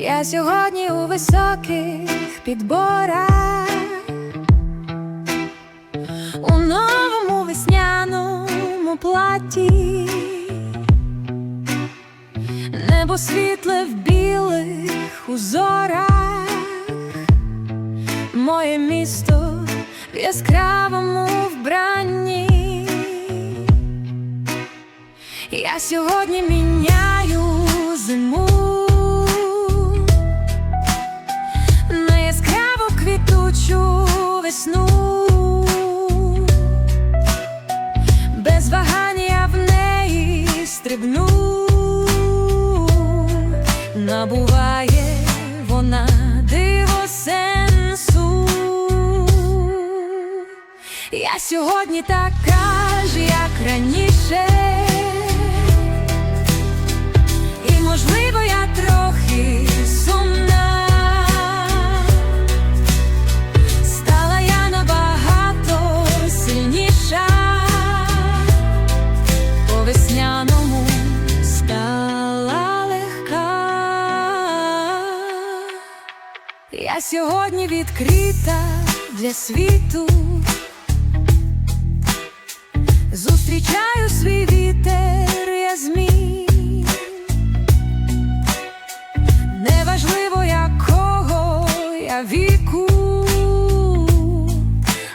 Я сьогодні у високих підборах, у новому весняному платі, небо світле в білих узорах, моє місто в яскравому вбранні. Я сьогодні міняю зиму весну. Без вагань я в неї стрибну, набуває вона диво сенсу. Я сьогодні така ж, як раніше. Я сьогодні відкрита для світу. Зустрічаю свій вітер, я змій Неважливо якого я віку,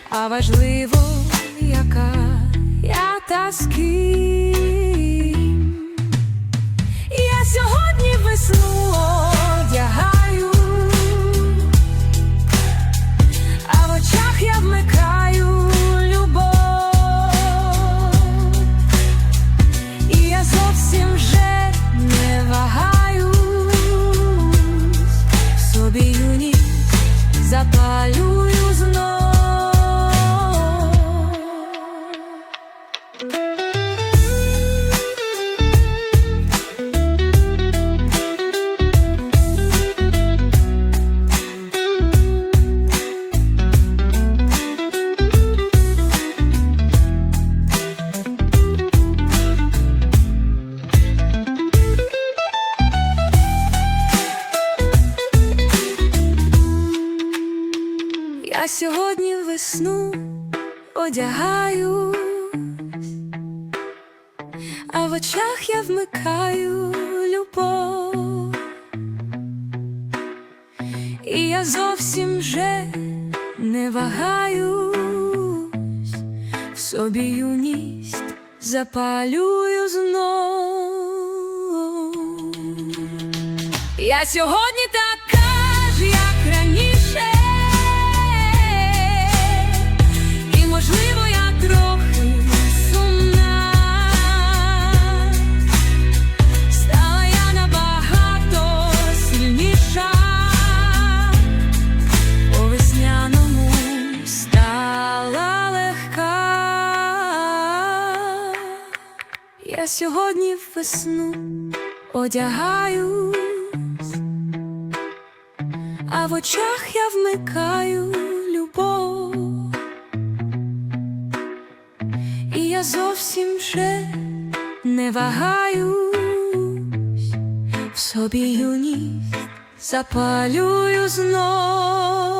а важливо, яка я та запалюю Я сьогодні весну одягаю, а в очах я вмикаю любов, і я зовсім вже не вагаюсь, в собі юність запалюю знов. Я сьогодні Я сьогодні в весну одягаюсь, а в очах я вмикаю любов, і я зовсім вже не вагаюсь, в собі юність запалюю знов.